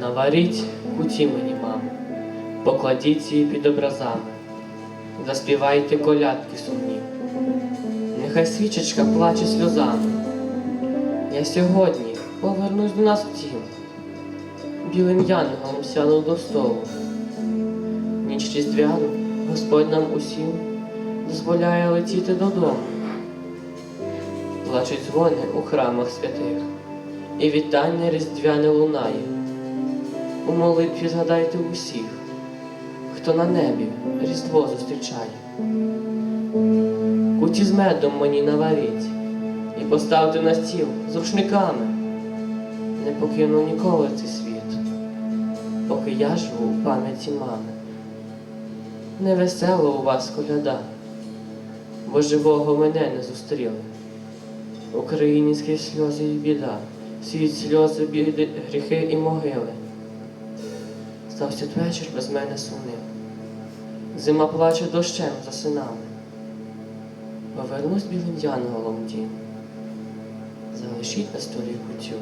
Наваріть куті мені, мамо, покладіть її під образами, заспівайте колядки сумні. Нехай свічечка плаче сльозами. Я сьогодні повернусь до нас в дім. Білим янголом сяду до столу. Ніч різдвяну Господь нам усім дозволяє летіти додому. Плачуть дзвони у храмах святих, і вітання різдвяне лунає. У молитві згадайте усіх, хто на небі Різдво зустрічає. Куті з медом мені наваріть і поставте на стіл з рушниками. Не покину ніколи цей світ, поки я живу в пам'яті мами. Невесело у вас коляда, бо живого мене не зустріли. Україні скрізь сльози і біда, світ сльози, біди, гріхи і могили. Стався вечір без мене сумним. Зима плаче дощем за синами. Повернусь білим янголом дім. Залишіть на столі кутю.